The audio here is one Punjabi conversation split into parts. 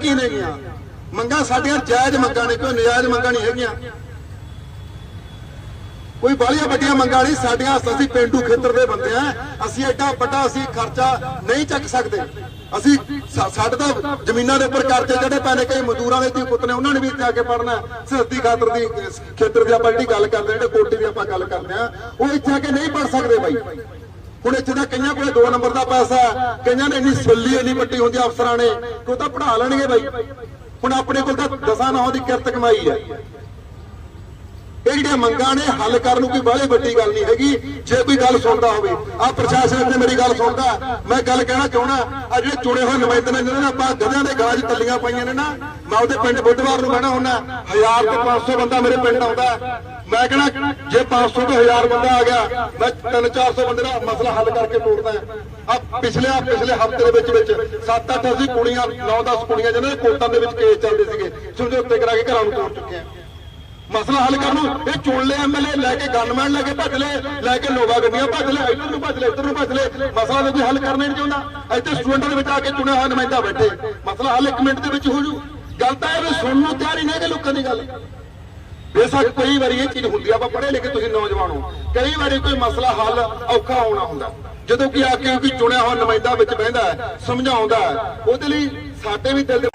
ਕੀ ਨੇਗੀਆਂ ਮੰਗਾਂ ਸਾਡੀਆਂ ਜਾਇਜ਼ ਮੰਗਾਂ ਨੇ, ਕੋਈ ਨਜਾਇਜ਼ ਮੰਗਾਂ ਨਹੀਂ ਹੈਗੀਆਂ। ਕੋਈ ਬਾਹਲੀਆਂ ਵੱਡੀਆਂ ਮੰਗਾਂ ਨਹੀਂ, ਸਾਡੀਆਂ ਅਸੀਂ ਪਿੰਡੂ ਖੇਤਰ ਦੇ ਬੰਦੇ ਆ। ਅਸੀਂ ਐਡਾ ਵੱਡਾ ਅਸੀਂ ਖਰਚਾ ਨਹੀਂ ਚੱਕ ਸਕਦੇ। ਅਸੀਂ ਸਾਡੇ ਤਾਂ ਜ਼ਮੀਨਾਂ ਦੇ ਉੱਪਰ ਕਰਜ਼ੇ ਜਿਹੜੇ ਪਏ ਕਈ ਮਜ਼ਦੂਰਾਂ ਦੇ ਧੀ ਪੁੱਤ ਨੇ, ਉਹਨਾਂ ਨੇ ਵੀ ਇੱਥੇ ਆ ਕੇ ਪੜਨਾ ਸਿਹਤੀ ਖਾਤਰ ਦੀ ਖੇਤਰ ਦੀ ਆਪਾਂ ਜਿਹੜੀ ਗੱਲ ਕਰਦੇ ਹਾਂ, ਜਿਹੜੇ ਕੋਟੀ ਦੀ ਆਪਾਂ ਗੱਲ ਕਰਦੇ ਆ ਉਹ ਇੱਥੇ ਆ ਕੇ ਨਹੀਂ ਪੜ ਸਕਦੇ ਬਾਈ। ਹੁਣ ਇੱਥੇ ਦਾ ਕਈਆਂ ਕੋਲੇ 2 ਨੰਬਰ ਦਾ ਪੈਸਾ ਕਈਆਂ ਨੇ ਇੰਨੀ ਸੱਲੀ ਇੰਨੀ ਵੱਡੀ ਹੁੰਦੀ ਆ ਅਫਸਰਾਂ ਨੇ। ਕਿ ਉਹ ਤਾਂ ਪੜ੍ਹਾ ਲੈਣਗੇ ਬਾਈ। ਹੁਣ ਆਪਣੇ ਕੋਲ ਤਾਂ ਦਸਾਂ ਨੌ ਦੀ ਕਿਰਤ ਕਮਾਈ ਹੈ। ਇਹ ਜਿਹੜੀਆਂ ਮੰਗਾਂ ਨੇ, ਹੱਲ ਕਰਨ ਨੂੰ ਕੋਈ ਬਾਹਲੀ ਵੱਡੀ ਗੱਲ ਨਹੀਂ ਹੈਗੀ। ਜੇ ਕੋਈ ਗੱਲ ਸੁਣਦਾ ਹੋਵੇ ਆ ਪ੍ਰਸ਼ਾਸਨ ਤੇ ਮੇਰੀ ਗੱਲ ਸੁਣਦਾ। ਮੈਂ ਗੱਲ ਕਹਿਣਾ ਚਾਹਣਾ ਆ ਜਿਹੜੇ ਚੁਣੇ ਹੋਏ ਨੁਮਾਇੰਦੇ ਨੇ, ਜਿਹਨਾਂ ਨੇ ਆਪਾਂ ਗਧਿਆਂ ਦੇ ਗਾਜ ਤੱਲੀਆਂ ਪਾਈਆਂ ਨੇ ਨਾ, ਮੈਂ ਉਹਦੇ ਪਿੰਡ ਬੁੱਧਵਾਰ ਨੂੰ ਬਹਿਣਾ ਹੁੰਨਾ 1000 ਤੋਂ 500 ਬੰਦਾ ਮੇਰੇ ਪਿੰਡ ਆਉਂਦਾ। ਮੈਂ ਕਹਿਣਾ ਜੇ 500 ਤੋਂ 1000 ਬੰਦਾ ਆ ਗਿਆ, ਮੈਂ 3-400 ਬੰਦੇ ਦਾ ਮਸਲਾ ਹੱਲ ਕਰਕੇ ਤੋੜਦਾ ਆ ਪਿਛਲੇ ਆ ਪਿਛਲੇ ਹਫ਼ਤੇ ਦੇ ਵਿੱਚ ਵਿੱਚ 7-8 ਅਸੀਂ ਕੁੜੀਆਂ 9-10 ਕੁੜੀਆਂ ਜਿਹਨਾਂ ਦੇ ਕੋਰਟਾਂ ਦੇ ਵਿੱਚ ਕੇਸ ਚੱਲਦੇ ਸੀਗੇ ਸਮਝੌਤੇ ਕਰਾ ਕੇ ਘਰਾਂ ਨੂੰ ਤੋੜ ਚੁੱਕੇ ਆ। ਮਸਲਾ ਹੱਲ ਕਰਨ ਨੂੰ ਇਹ ਚੁਣ ਲਏ ਐਮਐਲਏ ਲੈ ਕੇ ਗਨਮੈਨ ਲੈ ਕੇ ਭੱਜ ਲਏ, ਲੈ ਕੇ ਨੋਵਾ ਗੱਡੀਆਂ ਭੱਜ ਲਏ, ਇੱਧਰ ਨੂੰ ਭੱਜ ਲਏ, ਇੱਧਰ ਨੂੰ ਭੱਜ ਲਏ। ਮਸਲਾ ਨੂੰ ਕੋਈ ਹੱਲ ਕਰਨਾ ਹੀ ਨਹੀਂ ਚਾਹੁੰਦਾ। ਇੱਥੇ ਸਟੂਡੈਂਟਾਂ ਦੇ ਵਿੱਚ ਆ ਕੇ ਚੁਣਿਆ ਹੋਇਆ ਨੁਮਾਇੰਦਾ ਬੈਠੇ। ਮਸਲਾ ਹੱਲ ਇੱਕ ਮਿੰਟ ਦੇ ਵਿੱਚ ਹੋ ਜੂ। ਗੱਲ ਤਾਂ ਇਹ ਵੀ ਸੁਣਨ ਨੂੰ ਤਿਆਰ ਹੀ ਨਹੀਂ ਹੈਗੇ ਲੋਕਾਂ ਦੀ ਗੱਲ। ਬੇਸ਼ੱਕ ਕਈ ਵਾਰੀ ਇਹ ਚੀਜ਼ ਹੁੰਦੀ ਆ, ਆਪਾਂ ਪੜ੍ਹੇ ਲਿਖੇ ਤੁਸੀਂ ਨੌਜਵਾਨ ਹੋ। ਕਈ ਵਾਰੀ ਕੋਈ ਮਸਲਾ ਹੱਲ ਔਖਾ ਹੋਣਾ ਹੁੰਦਾ। ਜਦੋਂ ਕਿ ਆ ਕੇ ਕੋਈ ਚੁਣਿਆ ਹੋਇਆ ਨੁਮਾਇੰਦਾ ਵਿੱਚ ਬਹਿੰਦਾ ਹੈ, ਸਮਝਾਉਂਦਾ ਹੈ, ਉਹਦੇ ਲਈ ਸਾਡੇ ਵੀ ਦਿਲ ਦੇ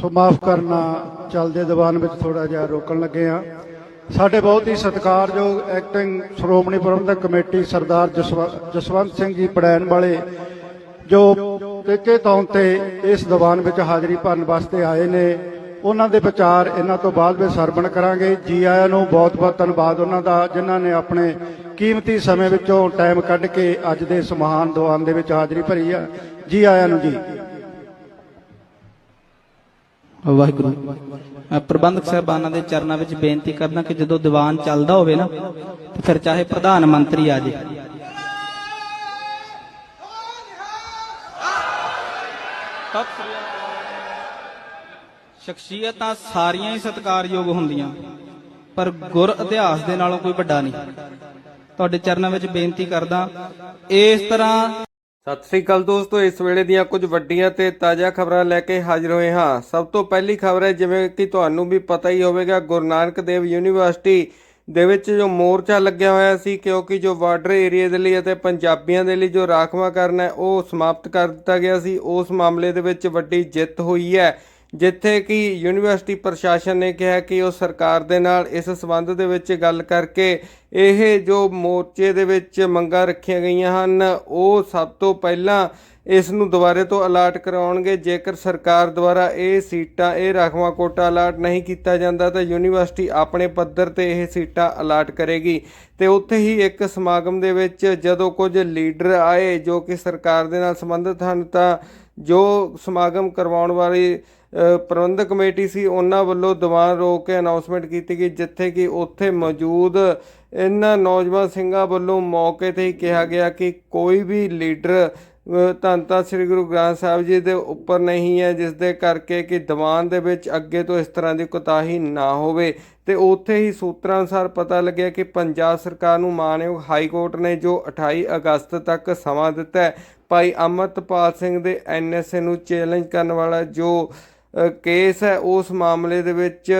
ਸੋ ਮਾਫ ਕਰਨਾ। ਚੱਲਦੇ ਦੀਵਾਨ ਵਿੱਚ ਥੋੜਾ ਜਿਹਾ ਰੋਕਣ ਲੱਗੇ ਆ ਸਾਡੇ ਬਹੁਤ ਹੀ ਸਤਿਕਾਰਯੋਗ ਐਕਟਿੰਗ ਸ਼੍ਰੋਮਣੀ ਪ੍ਰਬੰਧਕ ਕਮੇਟੀ ਸਰਦਾਰ ਜਸਵ- ਜਸਵੰਤ ਸਿੰਘ ਜੀ ਪੜੈਣ ਵਾਲੇ, ਜੋ ਤੇਕੇ ਤੌਰ ਤੇ ਇਸ ਦੀਵਾਨ ਵਿੱਚ ਹਾਜ਼ਰੀ ਭਰਨ ਵਾਸਤੇ ਆਏ ਨੇ। ਉਹਨਾਂ ਦੇ ਵਿਚਾਰ ਇਹਨਾਂ ਤੋਂ ਬਾਅਦ ਵਿੱਚ ਸਰਵਣ ਕਰਾਂਗੇ। ਜੀ ਆਇਆਂ ਨੂੰ ਬਹੁਤ ਬਹੁਤ ਧੰਨਵਾਦ ਉਹਨਾਂ ਦਾ, ਜਿਨ੍ਹਾਂ ਨੇ ਆਪਣੇ ਕੀਮਤੀ ਸਮੇਂ ਵਿੱਚੋਂ ਟਾਈਮ ਕੱਢ ਕੇ ਅੱਜ ਦੇ ਇਸ ਮਹਾਨ ਦੀਵਾਨ ਦੇ ਵਿੱਚ ਹਾਜ਼ਰੀ ਭਰੀ ਆ। ਜੀ ਆਇਆਂ ਨੂੰ ਜੀ। ਵਾਹਿਗੁਰੂ ਮੈਂ ਪ੍ਰਬੰਧਕ ਸਾਹਿਬਾਨਾਂ ਦੇ ਚਰਨਾਂ ਵਿੱਚ ਬੇਨਤੀ ਕਰਦਾ ਕਿ ਜਦੋਂ ਦੀਵਾਨ ਚੱਲਦਾ ਹੋਵੇ ਨਾ, ਤੇ ਫਿਰ ਚਾਹੇ ਪ੍ਰਧਾਨ ਮੰਤਰੀ ਆ ਜੇ। ਸ਼ਖਸੀਅਤਾਂ ਸਾਰੀਆਂ ਹੀ ਸਤਿਕਾਰਯੋਗ ਹੁੰਦੀਆਂ, ਪਰ ਗੁਰ ਇਤਿਹਾਸ ਦੇ ਨਾਲੋਂ ਕੋਈ ਵੱਡਾ ਨਹੀਂ। ਤੁਹਾਡੇ ਚਰਨਾਂ ਵਿੱਚ ਬੇਨਤੀ ਕਰਦਾ, ਇਸ ਤਰ੍ਹਾਂ ਸਤਿ ਸ੍ਰੀ ਅਕਾਲ ਦੋਸਤੋ, ਇਸ ਵੇਲੇ ਦੀਆਂ ਕੁਝ ਵੱਡੀਆਂ ਤੇ ਤਾਜ਼ਾ ਖਬਰਾਂ ਲੈ ਕੇ ਹਾਜ਼ਰ ਹੋਏ ਹਾਂ। ਸਭ ਤੋਂ ਪਹਿਲੀ ਖਬਰ ਹੈ, ਜਿਵੇਂ ਕਿ ਤੁਹਾਨੂੰ ਵੀ ਪਤਾ ਹੀ ਹੋਵੇਗਾ, ਗੁਰੂ ਨਾਨਕ ਦੇਵ ਯੂਨੀਵਰਸਿਟੀ ਦੇ ਵਿੱਚ ਜੋ ਮੋਰਚਾ ਲੱਗਿਆ ਹੋਇਆ ਸੀ, ਕਿਉਂਕਿ ਜੋ ਬਾਰਡਰ ਏਰੀਆ ਦੇ ਲਈ ਅਤੇ ਪੰਜਾਬੀਆਂ ਦੇ ਲਈ ਜੋ ਰਾਖਵਾ ਕਰਨਾ ਹੈ, ਉਹ ਸਮਾਪਤ ਕਰ ਦਿੱਤਾ ਗਿਆ ਸੀ। ਉਸ ਮਾਮਲੇ ਦੇ ਵਿੱਚ ਵੱਡੀ ਜਿੱਤ ਹੋਈ ਹੈ। ਜਿੱਥੇ ਕਿ ਯੂਨੀਵਰਸਿਟੀ ਪ੍ਰਸ਼ਾਸਨ ਨੇ ਕਿਹਾ ਕਿ ਉਹ ਸਰਕਾਰ ਦੇ ਨਾਲ ਇਸ ਸਬੰਧ ਦੇ ਵਿੱਚ ਗੱਲ ਕਰਕੇ ਇਹ ਜੋ ਮੋਰਚੇ ਦੇ ਵਿੱਚ ਮੰਗਾਂ ਰੱਖੀਆਂ ਗਈਆਂ ਹਨ, ਉਹ ਸਭ ਤੋਂ ਪਹਿਲਾਂ ਇਸ ਨੂੰ ਦੁਬਾਰੇ ਤੋਂ ਅਲਾਟ ਕਰਾਉਣਗੇ। ਜੇਕਰ ਸਰਕਾਰ ਦੁਆਰਾ ਇਹ ਸੀਟਾਂ, ਇਹ ਰਾਖਵਾਂ ਕੋਟਾ ਅਲਾਟ ਨਹੀਂ ਕੀਤਾ ਜਾਂਦਾ, ਤਾਂ ਯੂਨੀਵਰਸਿਟੀ ਆਪਣੇ ਪੱਧਰ ਤੇ ਇਹ ਸੀਟਾਂ ਅਲਾਟ ਕਰੇਗੀ। ਤੇ ਉੱਥੇ ਹੀ ਇੱਕ ਸਮਾਗਮ ਦੇ ਵਿੱਚ ਜਦੋਂ ਕੁਝ ਲੀਡਰ ਆਏ ਜੋ ਕਿ ਸਰਕਾਰ ਦੇ ਨਾਲ ਸੰਬੰਧਿਤ ਹਨ, ਤਾਂ ਜੋ ਸਮਾਗਮ ਕਰਵਾਉਣ ਵਾਲੀ ਪ੍ਰਬੰਧਕ ਕਮੇਟੀ ਸੀ, ਉਹਨਾਂ ਵੱਲੋਂ ਦੀਵਾਨ ਰੋਕ ਕੇ ਅਨਾਉਂਸਮੈਂਟ ਕੀਤੀ ਗਈ, ਜਿੱਥੇ ਕਿ ਉੱਥੇ ਮੌਜੂਦ ਇਹਨਾਂ ਨੌਜਵਾਨ ਸਿੰਘਾਂ ਵੱਲੋਂ ਮੌਕੇ ਤੇ ਹੀ ਕਿਹਾ ਗਿਆ ਕਿ ਕੋਈ ਵੀ ਲੀਡਰ ਧੰਨ ਧੰਨ ਸ੍ਰੀ ਗੁਰੂ ਗ੍ਰੰਥ ਸਾਹਿਬ ਜੀ ਦੇ ਉੱਪਰ ਨਹੀਂ ਹੈ ਜਿਸ ਦੇ ਕਰਕੇ ਕਿ ਦੀਵਾਨ ਦੇ ਵਿੱਚ ਅੱਗੇ ਤੋਂ ਇਸ ਤਰ੍ਹਾਂ ਦੀ ਕੁਤਾਹੀ ਨਾ ਹੋਵੇ। ਤੇ ਉੱਥੇ ਹੀ ਸੂਤਰਾਂ ਅਨੁਸਾਰ ਪਤਾ ਲੱਗਿਆ ਕਿ ਪੰਜਾਬ ਸਰਕਾਰ ਨੂੰ ਮਾਨਯੋਗ ਹਾਈ ਕੋਰਟ ਨੇ ਜੋ 28 ਅਗਸਤ ਤੱਕ ਸਮਾਂ ਦਿੱਤਾ ਹੈ, ਭਾਈ ਅਮਰਤਪਾਲ ਸਿੰਘ ਦੇ ਐਨਐਸਏ ਨੂੰ ਚੈਲੰਜ ਕਰਨ ਵਾਲਾ ਜੋ ਕੇਸ ਹੈ ਉਸ ਮਾਮਲੇ ਦੇ ਵਿੱਚ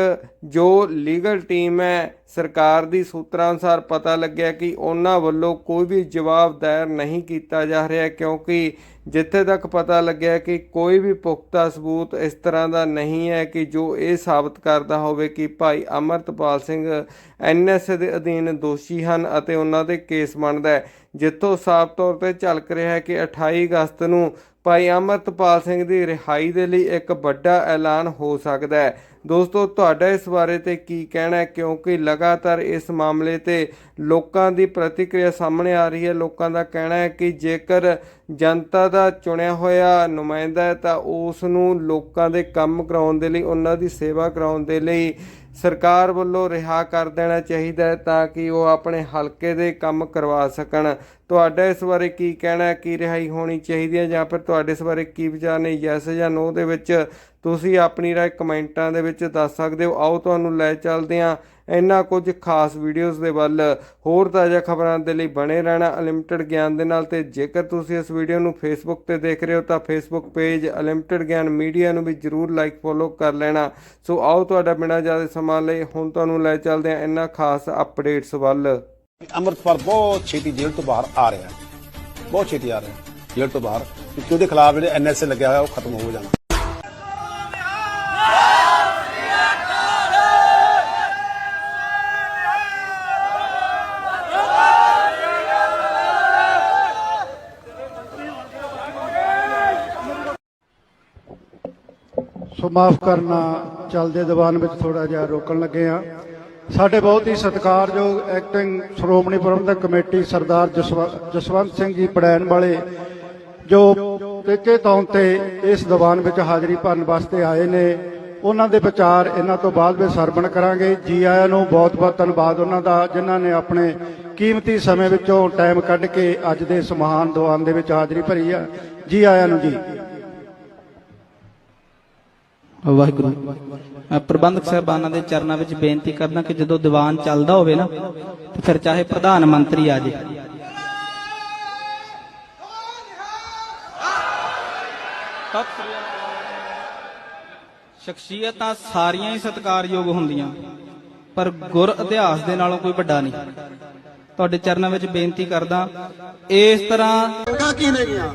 ਜੋ ਲੀਗਲ ਟੀਮ ਹੈ ਸਰਕਾਰ ਦੀ ਸੂਤਰਾਂ ਅਨੁਸਾਰ ਪਤਾ ਲੱਗਿਆ ਕਿ ਉਹਨਾਂ ਵੱਲੋਂ ਕੋਈ ਵੀ ਜਵਾਬ ਦਾਇਰ ਨਹੀਂ ਕੀਤਾ ਜਾ ਰਿਹਾ ਕਿਉਂਕਿ ਜਿੱਥੇ ਤੱਕ ਪਤਾ ਲੱਗਿਆ ਕਿ ਕੋਈ ਵੀ ਪੁਖਤਾ ਸਬੂਤ ਇਸ ਤਰ੍ਹਾਂ ਦਾ ਨਹੀਂ ਹੈ ਕਿ ਜੋ ਇਹ ਸਾਬਤ ਕਰਦਾ ਹੋਵੇ ਕਿ ਭਾਈ ਅਮਰਤਪਾਲ ਸਿੰਘ ਐਨਐਸਏ ਦੇ ਅਧੀਨ ਦੋਸ਼ੀ ਹਨ ਅਤੇ ਉਹਨਾਂ ਦੇ ਕੇਸ ਬਣਦਾ ਹੈ। ਜਿੱਥੋਂ ਸਾਫ਼ ਤੌਰ ਤੇ ਝਲਕ ਰਿਹਾ ਹੈ ਕਿ 28 ਅਗਸਤ ਨੂੰ ਭਾਈ ਅਮਰਤਪਾਲ ਸਿੰਘ ਦੀ ਰਿਹਾਈ ਦੇ ਲਈ ਇੱਕ ਵੱਡਾ ਐਲਾਨ ਹੋ ਸਕਦਾ ਹੈ। ਦੋਸਤੋ, ਤੁਹਾਡਾ ਇਸ ਬਾਰੇ ਤੇ ਕੀ ਕਹਿਣਾ ਹੈ? ਕਿਉਂਕਿ ਲਗਾਤਾਰ ਇਸ ਮਾਮਲੇ ਤੇ ਲੋਕਾਂ ਦੀ ਪ੍ਰਤੀਕਿਰਿਆ ਸਾਹਮਣੇ ਆ ਰਹੀ ਹੈ। ਲੋਕਾਂ ਦਾ ਕਹਿਣਾ ਹੈ ਕਿ ਜੇਕਰ ਜਨਤਾ ਦਾ ਚੁਣਿਆ ਹੋਇਆ ਨੁਮਾਇੰਦਾ ਹੈ ਤਾਂ ਉਸ ਨੂੰ ਲੋਕਾਂ ਦੇ ਕੰਮ ਕਰਾਉਣ ਦੇ ਲਈ, ਉਹਨਾਂ ਦੀ ਸੇਵਾ ਕਰਾਉਣ ਦੇ ਲਈ ਸਰਕਾਰ ਵੱਲੋਂ ਰਿਹਾ ਕਰ ਦੇਣਾ ਚਾਹੀਦਾ ਹੈ ਤਾਂ ਕਿ ਉਹ ਆਪਣੇ ਹਲਕੇ ਦੇ ਕੰਮ ਕਰਵਾ ਸਕਣ। ਤੁਹਾਡਾ ਇਸ ਬਾਰੇ ਕੀ ਕਹਿਣਾ ਕੀ ਰਿਹਾਈ ਹੋਣੀ ਚਾਹੀਦੀ ਹੈ? ਜਾਂ ਫਿਰ ਤੁਹਾਡੇ ਇਸ ਬਾਰੇ ਕੀ ਵਿਚਾਰ ਨੇ? ਯੈਸ ਜਾਂ ਨੋ ਦੇ ਵਿੱਚ ਤੁਸੀਂ ਆਪਣੀ ਰਾਏ ਕਮੈਂਟਾਂ ਦੇ ਵਿੱਚ ਦੱਸ ਸਕਦੇ ਹੋ। ਆਓ ਤੁਹਾਨੂੰ ਲੈ ਚੱਲਦੇ ਹਾਂ ਇਹਨਾਂ ਕੁਝ ਖਾਸ ਵੀਡੀਓਜ਼ ਦੇ ਵੱਲ, ਹੋਰ ਤਾਜ਼ਾ ਖਬਰਾਂ ਦੇ ਲਈ ਬਣੇ ਰਹਿਣਾ ਅਨਲਿਮਟਿਡ ਗਿਆਨ ਦੇ ਨਾਲ ਤੇ ਜੇਕਰ ਤੁਸੀਂ ਇਸ ਵੀਡੀਓ ਨੂੰ ਫੇਸਬੁੱਕ ਤੇ ਦੇਖ ਰਹੇ ਹੋ ਤਾਂ Facebook page unlimited Gyan media ਨੂੰ ਵੀ ਜਰੂਰ ਲਾਈਕ ਫੋਲੋ ਕਰ ਲੈਣਾ। ਸੋ ਆਓ ਤੁਹਾਡਾ ਬਿਨਾਂ ਜ਼ਿਆਦਾ ਸਮਾਂ ਲਈ ਹੁਣ ਤੁਹਾਨੂੰ ਲੈ ਚੱਲਦੇ ਹਾਂ ਇਹਨਾਂ ਖਾਸ ਅਪਡੇਟਸ ਵੱਲ। ਅੰਮ੍ਰਿਤਪਾਲ ਬਹੁਤ ਛੇਤੀ ਜੇਲ੍ਹ ਤੋਂ ਬਾਹਰ ਆ ਰਿਹਾ। ਬਹੁਤ ਛੇਤੀ ਆ ਰਿਹਾ। ਜੇਲ੍ਹ ਤੋਂ ਬਾਹਰ ਕਿਉਂਕਿ ਉਹਦੇ ਖਿਲਾਫ ਜਿਹੜੇ ਐਨਐਸਏ ਲੱਗਿਆ ਹੋਇਆ, ਉਹ ਖਤਮ ਹੋ ਜਾਣਾ। ਸੋ ਮਾਫ ਕਰਨਾ, ਚੱਲਦੇ ਦੀਵਾਨ ਵਿੱਚ ਥੋੜਾ ਜਿਹਾ ਰੋਕਣ ਲੱਗੇ ਆ ਸਾਡੇ ਬਹੁਤ ਹੀ ਸਤਿਕਾਰਯੋਗ ਐਕਟਿੰਗ ਸ਼੍ਰੋਮਣੀ ਪ੍ਰਬੰਧਕ ਕਮੇਟੀ ਸਰਦਾਰ ਜਸਵ- ਜਸਵੰਤ ਸਿੰਘ ਜੀ ਪੜੈਣ ਵਾਲੇ, ਜੋ ਟੇਕੇ ਤੌਰ ਤੇ ਇਸ ਦੀਵਾਨ ਵਿੱਚ ਹਾਜ਼ਰੀ ਭਰਨ ਵਾਸਤੇ ਆਏ ਨੇ। ਉਹਨਾਂ ਦੇ ਵਿਚਾਰ ਇਹਨਾਂ ਤੋਂ ਬਾਅਦ ਵਿੱਚ ਸਰਵਣ ਕਰਾਂਗੇ। ਜੀ ਆਇਆਂ ਨੂੰ ਬਹੁਤ ਬਹੁਤ ਧੰਨਵਾਦ ਉਹਨਾਂ ਦਾ, ਜਿਨ੍ਹਾਂ ਨੇ ਆਪਣੇ ਕੀਮਤੀ ਸਮੇਂ ਵਿੱਚੋਂ ਟਾਈਮ ਕੱਢ ਕੇ ਅੱਜ ਦੇ ਇਸ ਮਹਾਨ ਦੀਵਾਨ ਦੇ ਵਿੱਚ ਹਾਜ਼ਰੀ ਭਰੀ ਆ। ਜੀ ਆਇਆਂ ਨੂੰ ਜੀ। ਵਾਹਿਗੁਰੂ ਮੈਂ ਪ੍ਰਬੰਧਕ ਸਾਹਿਬਾਨਾਂ ਦੇ ਚਰਨਾਂ ਵਿੱਚ ਬੇਨਤੀ ਕਰਦਾ ਕਿ ਜਦੋਂ ਦੀਵਾਨ ਚੱਲਦਾ ਹੋਵੇ ਨਾ, ਤੇ ਫਿਰ ਚਾਹੇ ਪ੍ਰਧਾਨ ਮੰਤਰੀ ਆ ਜੇ। ਸ਼ਖਸੀਅਤਾਂ ਸਾਰੀਆਂ ਹੀ ਸਤਿਕਾਰਯੋਗ ਹੁੰਦੀਆਂ, ਪਰ ਗੁਰ ਇਤਿਹਾਸ ਦੇ ਨਾਲੋਂ ਕੋਈ ਵੱਡਾ ਨਹੀਂ। ਤੁਹਾਡੇ ਚਰਨਾਂ ਵਿੱਚ ਬੇਨਤੀ ਕਰਦਾ, ਇਸ ਤਰ੍ਹਾਂ ਮੰਗਾਂ ਕੀ ਨੇਗੀਆਂ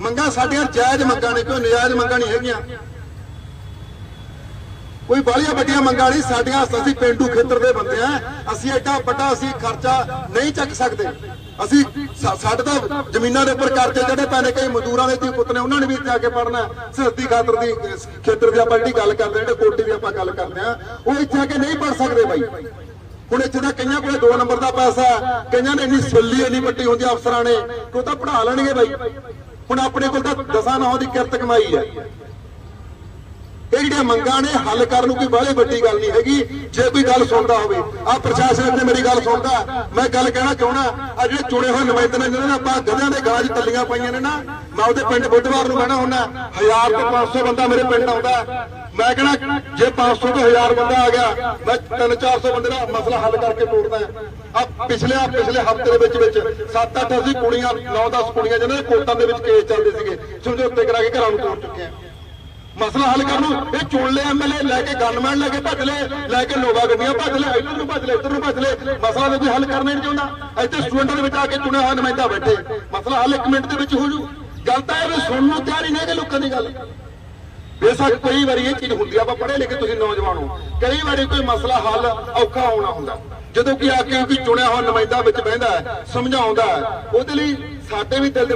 ਮੰਗਾਂ ਸਾਡੀਆਂ ਜਾਇਜ਼ ਮੰਗਾਂ ਨੇ, ਕੋਈ ਨਜਾਇਜ਼ ਮੰਗਾਂ ਨਹੀਂ ਹੈਗੀਆਂ। ਕੋਈ ਬਾਹਲੀਆਂ ਵੱਡੀਆਂ ਮੰਗਾਂ ਨਹੀਂ, ਸਾਡੀਆਂ ਅਸੀਂ ਪਿੰਡੂ ਖੇਤਰ ਦੇ ਬੰਦੇ ਆ। ਅਸੀਂ ਐਡਾ ਵੱਡਾ ਅਸੀਂ ਖਰਚਾ ਨਹੀਂ ਚੱਕ ਸਕਦੇ। ਅਸੀਂ ਸਾਡੇ ਤਾਂ ਜ਼ਮੀਨਾਂ ਦੇ ਉੱਪਰ ਕਰਜ਼ੇ ਜਿਹੜੇ ਪੈ ਕਈ ਮਜ਼ਦੂਰਾਂ ਦੇ ਧੀ ਪੁੱਤ ਨੇ, ਉਹਨਾਂ ਨੇ ਵੀ ਇੱਥੇ ਕੇ ਪੜਨਾ ਸਿਰਤੀ ਖਾਤਰ ਦੀ ਖੇਤਰ ਦੀ ਆਪਾਂ ਜਿਹੜੀ ਗੱਲ ਕਰਦੇ ਹਾਂ, ਜਿਹੜੇ ਕੋਟੀ ਦੀ ਆਪਾਂ ਗੱਲ ਕਰਦੇ ਆ ਉਹ ਇੱਥੇ ਆ ਕੇ ਨਹੀਂ ਪੜ ਸਕਦੇ ਬਾਈ। ਹੁਣ ਇੱਥੇ ਤਾਂ ਕਈਆਂ ਕੋਲੇ 2 ਨੰਬਰ ਦਾ ਪੈਸਾ ਕਈਆਂ ਨੇ ਇੰਨੀ ਸੁੱਲੀ ਇੰਨੀ ਵੱਡੀ ਹੁੰਦੀ ਆ ਅਫਸਰਾਂ ਨੇ ਕਿ ਉਹ ਤਾਂ ਪੜਾ ਲੈਣਗੇ ਬਾਈ। ਹੁਣ ਆਪਣੇ ਕੋਲ ਤਾਂ ਦਸਾਂ ਨੌ ਦੀ ਕਿਰਤ ਕਮਾਈ ਹੈ। ਇਹ ਜਿਹੜੀਆਂ ਮੰਗਾਂ ਨੇ, ਹੱਲ ਕਰਨ ਨੂੰ ਕੋਈ ਬਾਹਲੀ ਵੱਡੀ ਗੱਲ ਨਹੀਂ ਹੈਗੀ। ਜੇ ਕੋਈ ਗੱਲ ਸੁਣਦਾ ਹੋਵੇ ਆ ਪ੍ਰਸ਼ਾਸਨ ਤੇ ਮੇਰੀ ਗੱਲ ਸੁਣਦਾ। ਮੈਂ ਗੱਲ ਕਹਿਣਾ ਚਾਹਣਾ ਆ ਜਿਹੜੇ ਚੁਣੇ ਹੋਏ ਨੁਮਾਇੰਦੇ ਨੇ ਜਿਹਨਾਂ ਨੇ ਆਪਾਂ ਗਧਿਆਂ ਦੇ ਗਾਜ ਟੱਲੀਆਂ ਪਾਈਆਂ ਨੇ ਨਾ, ਮੈਂ ਉਹਦੇ ਪਿੰਡ ਬੁੱਧਵਾਰ ਨੂੰ ਕਹਿਣਾ ਹੁੰਦਾ। 1000 ਤੋਂ 500 ਬੰਦਾ ਮੇਰੇ ਪਿੰਡ ਆਉਂਦਾ। ਮੈਂ ਕਹਿਣਾ, ਜੇ 500 ਤੋਂ 1000 ਬੰਦਾ ਆ ਗਿਆ, ਮੈਂ 3-400 ਬੰਦੇ ਦਾ ਮਸਲਾ ਹੱਲ ਕਰਕੇ ਤੋੜਦਾ। ਆ ਪਿਛਲੇ ਆ ਪਿਛਲੇ ਹਫ਼ਤੇ ਦੇ ਵਿੱਚ ਵਿੱਚ 7-8 ਅਸੀਂ ਕੁੜੀਆਂ 9-10 ਕੁੜੀਆਂ ਜਿਹਨਾਂ ਦੇ ਕੋਰਟਾਂ ਦੇ ਵਿੱਚ ਕੇਸ ਚੱਲਦੇ ਸੀਗੇ, ਸਮਝੌਤੇ ਕਰਾ ਕੇ ਘਰਾਂ ਨੂੰ ਤੋੜ ਚੁੱਕੇ ਆ। ਮਸਲਾ ਹੱਲ ਕਰਨ ਨੂੰ ਇਹ ਚੁਣ ਲਏ ਐਮਐਲਏ ਲੈ ਕੇ ਗਨਮੈਨ, ਲੈ ਕੇ ਭੱਜ ਲਏ, ਲੈ ਕੇ ਨੋਵਾ ਗੱਡੀਆਂ ਭੱਜ ਲੈ ਇੱਧਰ ਨੂੰ ਭੱਜ ਲਏ, ਇੱਧਰ ਨੂੰ ਭੱਜ ਲਏ। ਮਸਲਾ ਤਾਂ ਕੋਈ ਹੱਲ ਕਰਨਾ ਹੀ ਨਹੀਂ ਚਾਹੁੰਦਾ। ਇੱਥੇ ਸਟੂਡੈਂਟਾਂ ਦੇ ਵਿੱਚ ਆ ਕੇ ਚੁਣਿਆ ਹੋਇਆ ਨੁਮਾਇੰਦਾ ਬੈਠੇ। ਮਸਲਾ ਹੱਲ ਇੱਕ ਮਿੰਟ ਦੇ ਵਿੱਚ ਹੋ ਜੂ। ਗੱਲ ਤਾਂ ਇਹ ਵੀ ਸੁਣਨ ਨੂੰ ਤਿਆਰ ਹੀ ਨਹੀਂ ਹੈਗੇ ਲੋਕਾਂ ਦੀ ਗੱਲ। ਬੇਸ਼ੱਕ ਕਈ ਵਾਰੀ ਇਹ ਚੀਜ਼ ਹੁੰਦੀ ਆ, ਆਪਾਂ ਪੜ੍ਹੇ ਲਿਖੇ ਤੁਸੀਂ ਨੌਜਵਾਨ ਹੋ। ਕਈ ਵਾਰੀ ਕੋਈ ਮਸਲਾ ਹੱਲ ਔਖਾ ਹੋਣਾ ਹੁੰਦਾ। ਜਦੋਂ ਕਿ ਆ ਕੇ ਕੋਈ ਚੁਣਿਆ ਹੋਇਆ ਨੁਮਾਇੰਦਾ ਵਿੱਚ ਬਹਿੰਦਾ ਹੈ, ਸਮਝਾਉਂਦਾ ਹੈ, ਉਹਦੇ ਲਈ ਸਾਡੇ ਵੀ ਦਿਲ ਦੇ